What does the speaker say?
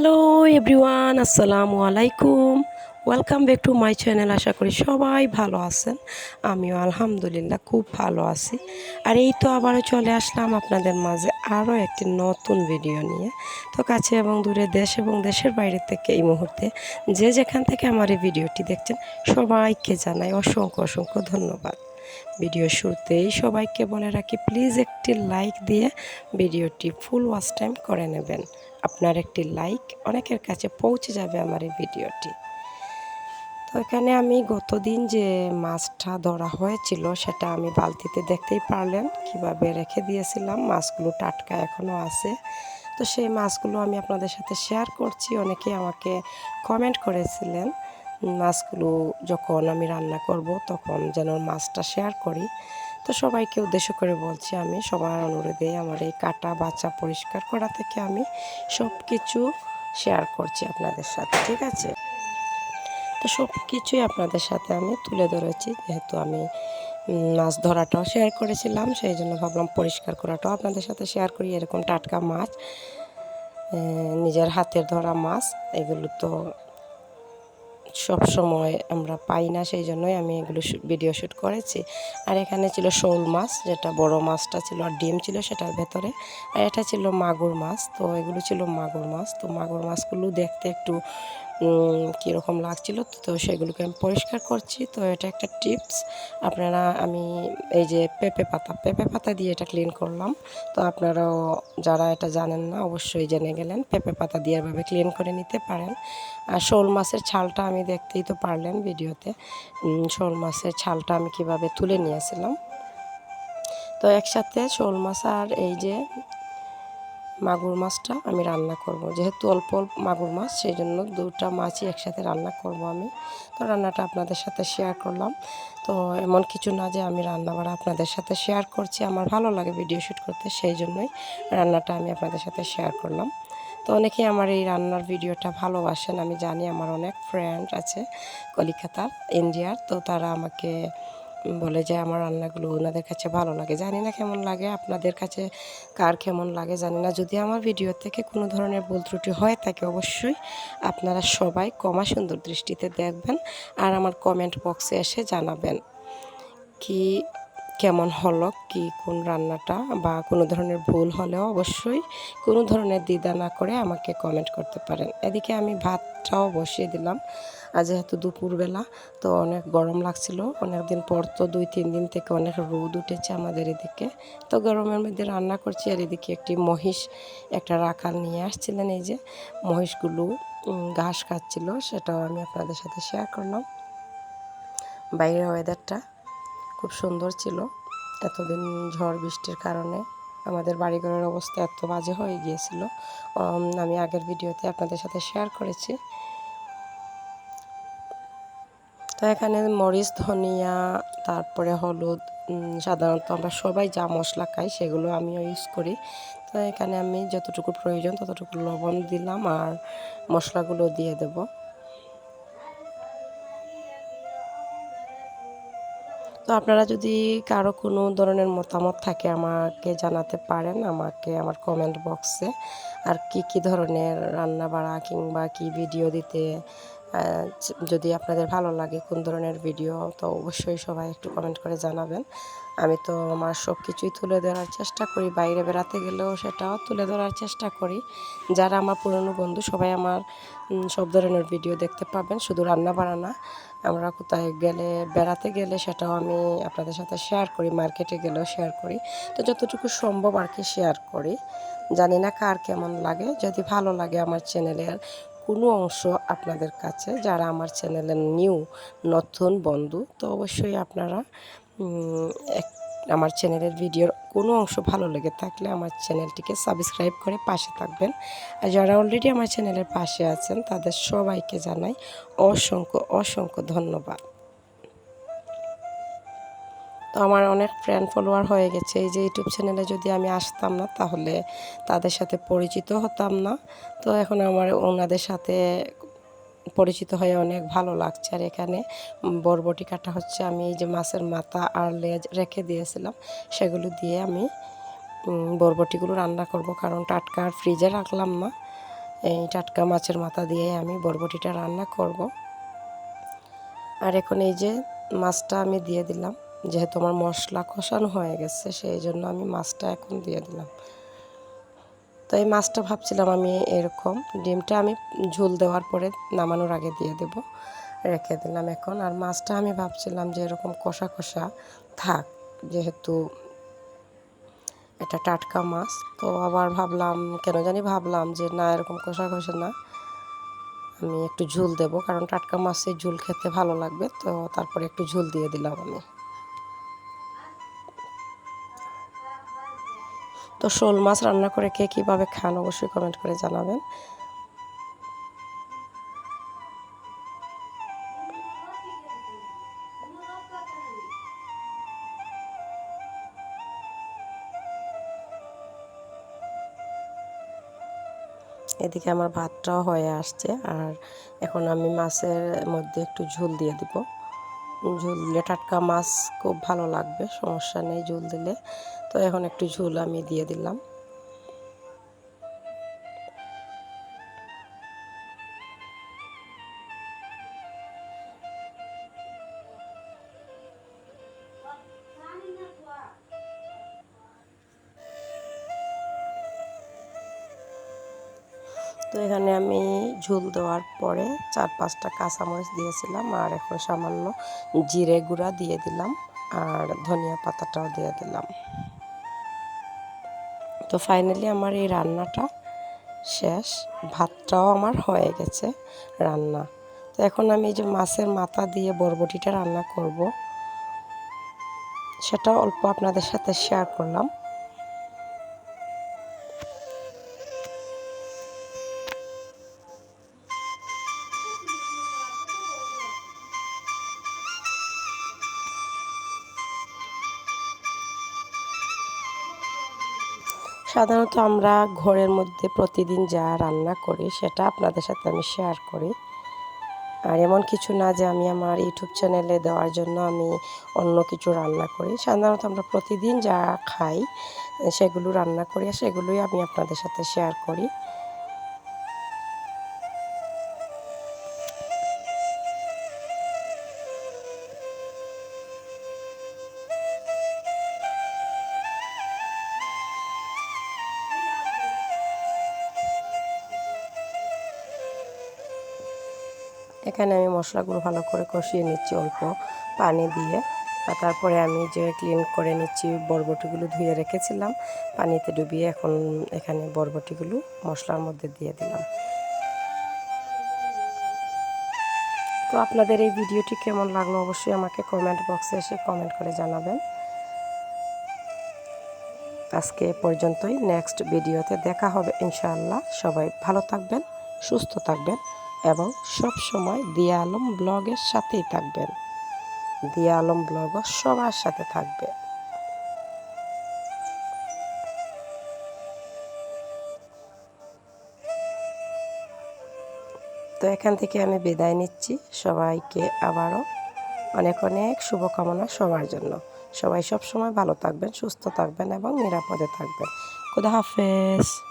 Hello everyone, আসসালামু আলাইকুম। Welcome back to my channel, আশা করি সবাই ভালো আছেন। আমিও আলহামদুলিল্লাহ খুব ভালো আছি। আর এই তো আবারও চলে আসলাম আপনাদের মাঝে আরও একটি নতুন ভিডিও নিয়ে। তো কাছে এবং দূরে দেশ এবং দেশের বাইরে থেকে এই মুহূর্তে যে যেখান থেকে আমার এই ভিডিওটি দেখছেন, সবাইকে জানাই অসংখ্য অসংখ্য ধন্যবাদ। ভিডিও শুরুতেই সবাইকে বলে রাখি, প্লিজ একটি লাইক দিয়ে ভিডিওটি ফুল ওয়াচ টাইম করে নেবেন। আপনার একটি লাইক অনেকের কাছে পৌঁছে যাবে আমার এই ভিডিওটি। তো এখানে আমি গতদিন যে মাছটা ধরা হয়েছিল, সেটা আমি বালতিতে দেখতেই পারলেন, কীভাবে রেখে দিয়েছিলাম, মাছগুলো টাটকা এখনও আছে। তো সেই মাছগুলো আমি আপনাদের সাথে শেয়ার করছি অনেকে আমাকে কমেন্ট করেছিলেন মাছগুলো যখন আমি রান্না করব, তখন যেন মাছটা শেয়ার করি। তো সবাইকে উদ্দেশ্য করে বলছি আমি, সবার অনুরোধে আমার এই কাটা বাচ্চা পরিষ্কার করা থেকে আমি সব কিছু শেয়ার করছি আপনাদের সাথে, ঠিক আছে? তো সব কিছুই আপনাদের সাথে আমি তুলে ধরেছি, যেহেতু আমি মাছ ধরাটাও শেয়ার করেছিলাম, সেই জন্য ভাবলাম পরিষ্কার করাটাও আপনাদের সাথে শেয়ার করি। এরকম টাটকা মাছ নিজের হাতের ধরা মাছ, এগুলো তো সব সময় আমরা পাই না, সেই জন্যই আমি এগুলো ভিডিও শ্যুট করেছি। আর এখানে ছিল শোল মাছ, যেটা বড় মাছটা ছিল আর ডিম ছিল সেটার ভেতরে। আর এটা ছিল মাগুর মাছ, তো এগুলো ছিল মাগুর মাছ। তো মাগুর মাছগুলো দেখতে একটু কীরকম লাগছিল, তো সেগুলোকে আমি পরিষ্কার করছি। তো এটা একটা টিপস। আপনারা, আমি এই যে পেঁপে পাতা পেঁপে পাতা দিয়ে এটা ক্লিন করলাম। তো আপনারাও যারা এটা জানেন না, অবশ্যই জেনে গেলেন। পেঁপে পাতা দিয়ে এভাবে ক্লিন করে নিতে পারেন। আর শোল মাছের ছালটা আমি দেখতেই তো পারলেন ভিডিওতে। শোল মাছের ছালটা আমি কীভাবে তুলে নিয়েছিলাম। তো একসাথে শোল মাছ আর এই যে মাগুর মাছটা আমি রান্না করব। যেহেতু অল্প অল্প মাগুর মাছ সেই জন্য দুটা মাছই একসাথে রান্না করব আমি। তো রান্নাটা আপনাদের সাথে শেয়ার করলাম। তো এমন কিছু না যে আমি রান্না বাড়া আপনাদের সাথে শেয়ার করছি, আমার ভালো লাগে ভিডিও শ্যুট করতে, সেই জন্যই রান্নাটা আমি আপনাদের সাথে শেয়ার করলাম। তো অনেকেই আমার এই রান্নার ভিডিওটা ভালোবাসেন, আমি জানি আমার অনেক ফ্রেন্ড আছে কলিকাতার ইন্ডিয়ার তো তারা আমাকে বলে যে, আমার রান্নাগুলো ওনাদের কাছে ভালো লাগে। জানি না কেমন লাগে, আপনাদের কাছে কার কেমন লাগে জানি না। যদি আমার ভিডিও থেকে কোনো ধরনের ভুল ত্রুটি হয় থাকে অবশ্যই আপনারা সবাই কমা সুন্দর দৃষ্টিতে দেখবেন আর আমার কমেন্ট বক্সে এসে জানাবেন কি কেমন হলো, কি কোন রান্নাটা বা কোনো ধরনের ভুল হলেও অবশ্যই কোনো ধরনের দ্বিধা না করে আমাকে কমেন্ট করতে পারেন। এদিকে আমি ভাতটাও বসিয়ে দিলাম। আর যেহেতু দুপুরবেলা, তো অনেক গরম লাগছিল। অনেক দিন পর তো দুই, তিন দিন থেকে অনেক রোদ উঠেছে আমাদের এদিকে। তো গরমের মধ্যে রান্না করছি আর এদিকে একটি মহিষ, একটা রাখাল নিয়ে আসছিলেন এই যে। মহিষগুলো ঘাস খাচ্ছিল, সেটাও আমি আপনাদের সাথে শেয়ার করলাম। বাইরের ওয়েদারটা খুব সুন্দর ছিল। এতদিন ঝড় বৃষ্টির কারণে আমাদের বাড়িঘরের অবস্থা এত বাজে হয়ে গিয়েছিল। আমি আগের ভিডিওতে আপনাদের সাথে শেয়ার করেছি। তো এখানে মরিচ, ধনিয়া, তারপরে হলুদ সাধারণত আমরা সবাই যা মশলা খাই সেগুলো আমিও ইউজ করি। তো এখানে আমি যতটুকু প্রয়োজন ততটুকু লবণ দিলাম আর মশলাগুলো দিয়ে দেবো। তো আপনারা যদি কারও কোনো ধরনের মতামত থাকে আমাকে জানাতে পারেন, আমাকে আমার কমেন্ট বক্সে আর কি কি ধরনের রান্না বাড়া কিংবা কি ভিডিও দিতে যদি আপনাদের ভালো লাগে কোন ধরনের ভিডিও, তো অবশ্যই সবাই একটু কমেন্ট করে জানাবেন। আমি তো আমার সব কিছুই তুলে ধরার চেষ্টা করি, বাইরে বেড়াতে গেলেও সেটাও তুলে ধরার চেষ্টা করি। যারা আমার পুরনো বন্ধু, সবাই আমার সব ধরনের ভিডিও দেখতে পাবেন, শুধু রান্না বাড়া না। আমরা কোথায় গেলে, বেড়াতে গেলে সেটাও আমি আপনাদের সাথে শেয়ার করি মার্কেটে গেলেও শেয়ার করি। তো যতটুকু সম্ভব আর কি শেয়ার করি। জানি না কার কেমন লাগে, যদি ভালো লাগে আমার চ্যানেলের কোনো অংশ আপনাদের কাছে, যারা আমার চ্যানেলের নিউ, নতুন, বন্ধু, তো অবশ্যই আপনারা এক, আমার চ্যানেলের ভিডিওর কোনো অংশ ভালো লেগে থাকলে আমার চ্যানেলটিকে সাবস্ক্রাইব করে পাশে থাকবেন। আর যারা অলরেডি আমার চ্যানেলের পাশে আছেন, তাদের সবাইকে জানাই অসংখ্য অসংখ্য ধন্যবাদ। আমার অনেক ফ্রেন্ড ফলোয়ার হয়ে গেছে। এই যে ইউটিউব চ্যানেলে যদি আমি আসতাম না, তাহলে তাদের সাথে পরিচিত হতাম না। তো এখন আমার ওনাদের সাথে পরিচিত হয়ে অনেক ভালো লাগছে। আর এখানে বরবটি কাটা হচ্ছে। আমি এই যে মাছের মাথা আর লেজ রেখে দিয়েছিলাম। সেগুলো দিয়ে আমি বরবটিগুলো রান্না করব। কারণ টাটকা আর ফ্রিজে রাখলাম না। এই টাটকা মাছের মাথা দিয়ে আমি বরবটিটা রান্না করব। আর এখন এই যে মাছটা আমি দিয়ে দিলাম। যেহেতু আমার মশলা কষানো হয়ে গেছে, সেই জন্য আমি মাছটা এখন দিয়ে দিলাম। তো এই মাছটা ভাবছিলাম আমি এরকম, ডিমটা আমি ঝোল দেওয়ার পরে নামানোর আগে দিয়ে দেব, রেখে দিলাম এখন। আর মাছটা আমি ভাবছিলাম যে এরকম কষা কষা থাক, যেহেতু এটা টাটকা মাছ। তো আবার ভাবলাম, কেন জানি ভাবলাম যে না, এরকম কষা কষা না, আমি একটু ঝোল দেব, কারণ টাটকা মাছের ঝোল খেতে ভালো লাগবে। তো তারপরে একটু ঝোল দিয়ে দিলাম আমি। তো শোল মাছ রান্না করে কে কীভাবে খান অবশ্যই কমেন্ট করে জানাবেন। এদিকে আমার ভাতটাও হয়ে আসছে, আর এখন আমি মাছের মধ্যে একটু ঝোল দিয়ে দিব। ঝোল দিলে টাটকা মাছ খুব ভালো লাগবে, সমস্যা নেই ঝোল দিলে। তো এখন একটু ঝোল আমি দিয়ে দিলাম। তো এখানে আমি ঝোল দেওয়ার পরে চার পাঁচটা কাঁচামরিচ দিয়েছিলাম আর এখন সামান্য জিরে গুঁড়া দিয়ে দিলাম আর ধনিয়া পাতাটাও দিয়ে দিলাম। তো ফাইনালি আমার এই রান্নাটা শেষ। ভাতটাও আমার হয়ে গেছে রান্না। তো এখন আমি এই যে মাছের মাথা দিয়ে বরবটিটা রান্না করব সেটা অল্প আপনাদের সাথে শেয়ার করলাম। সাধারণত আমরা ঘরের মধ্যে প্রতিদিন যা রান্না করি সেটা আপনাদের সাথে আমি শেয়ার করি। আর এমন কিছু না যে আমি আমার ইউটিউব চ্যানেলে দেওয়ার জন্য আমি অন্য কিছু রান্না করি। সাধারণত আমরা প্রতিদিন যা খাই, সেগুলো রান্না করি সেগুলোই আমি আপনাদের সাথে শেয়ার করি। এখানে আমি মশলাগুলো ভালো করে কষিয়ে নিচ্ছি অল্প পানি দিয়ে। আর তারপরে আমি যে ক্লিন করে নিচ্ছি বরবটিগুলো ধুয়ে রেখেছিলাম, পানিতে ডুবিয়ে এখন এখানে বরবটিগুলো মশলার মধ্যে দিয়ে দিলাম। তো আপনাদের এই ভিডিওটি কেমন লাগল অবশ্যই আমাকে কমেন্ট বক্সে এসে কমেন্ট করে জানাবেন। আজকে পর্যন্তই নেক্সট ভিডিওতে দেখা হবে ইনশাআল্লাহ। সবাই ভালো থাকবেন, সুস্থ থাকবেন। এবং সব সময় দিয়া আলম ব্লগের সাথেই থাকবেন। দিয়া আলম ব্লগও সবার সাথে থাকবে। তো এখান থেকে আমি বিদায় নিচ্ছি। সবাইকে আবারও অনেক অনেক শুভকামনা সবার জন্য। সবাই সব সময় ভালো থাকবেন, সুস্থ থাকবেন এবং নিরাপদে থাকবেন। খুদা হাফেজ।